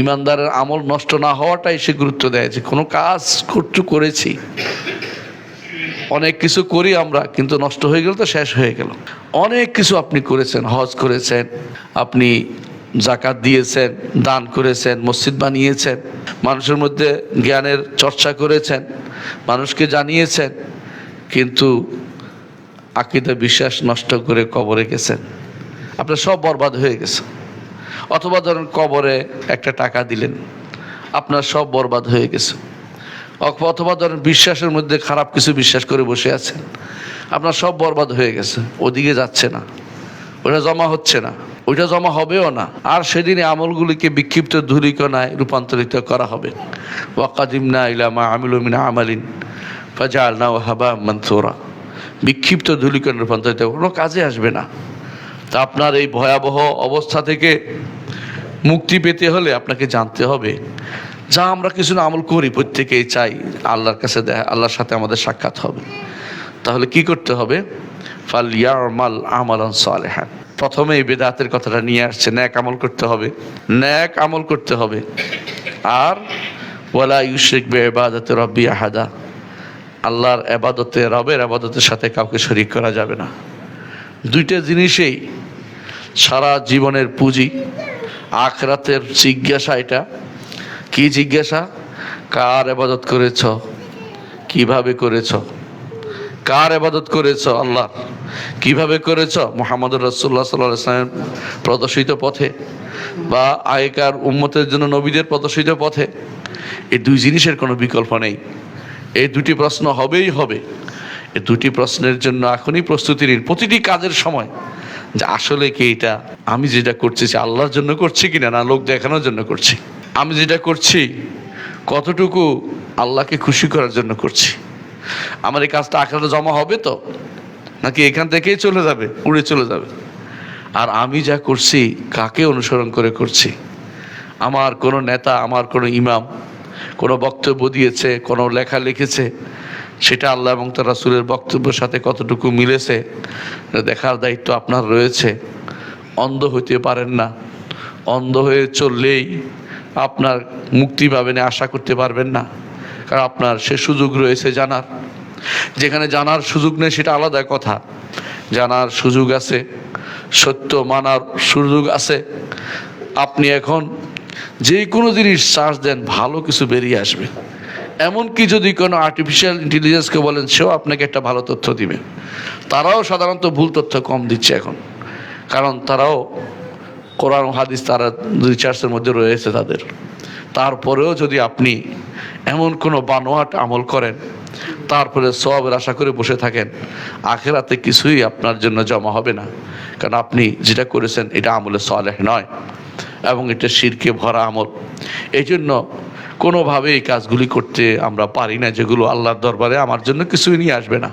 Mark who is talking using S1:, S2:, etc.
S1: ইমানদারের আমল নষ্ট না হওয়াটাই সে গুরুত্ব দেয় কোনো কাজ করতে করেছি, অনেক কিছু করি আমরা, কিন্তু নষ্ট হয়ে গেল তো শেষ হয়ে গেল। অনেক কিছু আপনি করেছেন, হজ করেছেন, আপনি জাকাত দিয়েছেন, দান করেছেন, মসজিদ বানিয়েছেন, মানুষের মধ্যে জ্ঞানের চর্চা করেছেন, মানুষকে জানিয়েছেন, কিন্তু আকিদা বিশ্বাস নষ্ট করে কবরে গেছেন। আপনার সব বরবাদ হয়ে গেছে। অথবা ধরেন কবরে একটা টাকা দিলেন, আপনার সব বরবাদ হয়ে গেছে। অথবা- ধরেন বিশ্বাসের মধ্যে খারাপ কিছু বিশ্বাস করে বসে আছেন, আপনার সব বরবাদ হয়ে গেছে, ওদিকে যাচ্ছে না ওটা জমা হচ্ছে না, ওইটা জমা হবেও না। আর সেদিনে আমলগুলিকে বিক্ষিপ্ত ধূলিকণায় রূপান্তরিত করা হবে। ওয়াকাদিমনা ইলামা আমিলুমিনা আমালিন ফাজা আলনা ও হাবা মানসোরা। বিক্ষিপ্ত ধূলিকণা রূপান্তরিত কোনো কাজে আসবে না। আপনার এই ভয়াবহ অবস্থা থেকে মুক্তি পেতে হলে আপনাকে জানতে হবে, যা আমরা কিছু না আমল করি, প্রত্যেকেই চাই আল্লাহর কাছে দেখা, আল্লাহর সাথে আমাদের সাক্ষাৎ হবে। তাহলে কি করতে হবে? ফাল ইয়ামাল আমালান সালেহান। প্রথমে এই বেদাতের কথাটা নিয়ে আসছে, ন্যাক আমল করতে হবে, ন্যাক আমল করতে হবে। আর ওয়ালা ইউশরিক বে ইবাদতে রব্বি আহাদা। আল্লাহর আবাদতে রবের আবাদতের সাথে কাউকে শরিক করা যাবে না। দুইটা জিনিসেই সারা জীবনের পুঁজি, আখরাতের জিজ্ঞাসা এটা। কি জিজ্ঞাসা? কার আবাদত করেছ? কীভাবে করেছ? কার আবাদত করেছ আল্লাহ? কীভাবে করেছ? মোহাম্মদ রসুল্লাহ সাল্লাহ প্রদর্শিত পথে বা আগেকার উম্মতের জন্য নবীদের প্রদর্শিত পথে? এই দুই জিনিসের কোনো বিকল্প নেই। এই দুটি প্রশ্ন হবেই হবে। এই দুটি প্রশ্নের জন্য এখনই প্রস্তুতি নিন। প্রতিটি কাজের সময় যে আসলে কি এটা? আমি যেটা করছি সে আল্লাহর জন্য করছি কিনা? না, লোক দেখানোর জন্য করছি। আমি যেটা করছি, কতটুকু আল্লাহকে খুশি করার জন্য করছি? আমার এই কাজটা আখড়াতে জমা হবে তো? নাকি এখান থেকেই চলে যাবে? উড়ে চলে যাবে। আর আমি যা করছি, কাকে অনুসরণ করে করছি? আমার কোনো নেতা, আমার কোনো ইমাম কোনো বক্তব্য দিয়েছে, কোনো লেখা লিখেছে সেটা আল্লাহ এবং তার রাসুলের বক্তব্যের সাথে কতটুকু মিলেছে দেখার দায়িত্ব আপনার রয়েছে। অন্ধ হইতে পারেন না। অন্ধ হয়ে চললেই আপনার মুক্তি পাবেন আশা করতে পারবেন না। কারণ আপনার সে সুযোগ রয়েছে জানার। যেখানে জানার সুযোগ নেই সেটা আলাদা কথা। জানার সুযোগ আছে, সত্য মানার সুযোগ আছে। আপনি এখন যে কোনো জিনিস চার্জ দেন, ভালো কিছু বেরিয়ে আসবে। এমনকি যদি কোনো আর্টিফিশিয়াল ইন্টেলিজেন্সকে বলেন, সেও আপনাকে একটা ভালো তথ্য দিবে। তারাও সাধারণত ভুল তথ্য কম দিচ্ছে এখন। কারণ তারাও কোরআন হাদিস তারা রিচার্জের মধ্যে রয়েছে তাদের। তারপরেও যদি আপনি এমন কোনো বানোয়াট আমল করেন, তারপরে সবের আশা করে বসে থাকেন, আখেরাতে কিছুই আপনার জন্য জমা হবে না। কারণ আপনি যেটা করেছেন, এটা আমলে সলেহ নয়, এবং এটা শিরকে ভরা আমল। এই জন্য কোনোভাবে এই কাজগুলি করতে আমরা পারি না, যেগুলো আল্লাহর দরবারে আমার জন্য কিছুই নিয়ে আসবে না।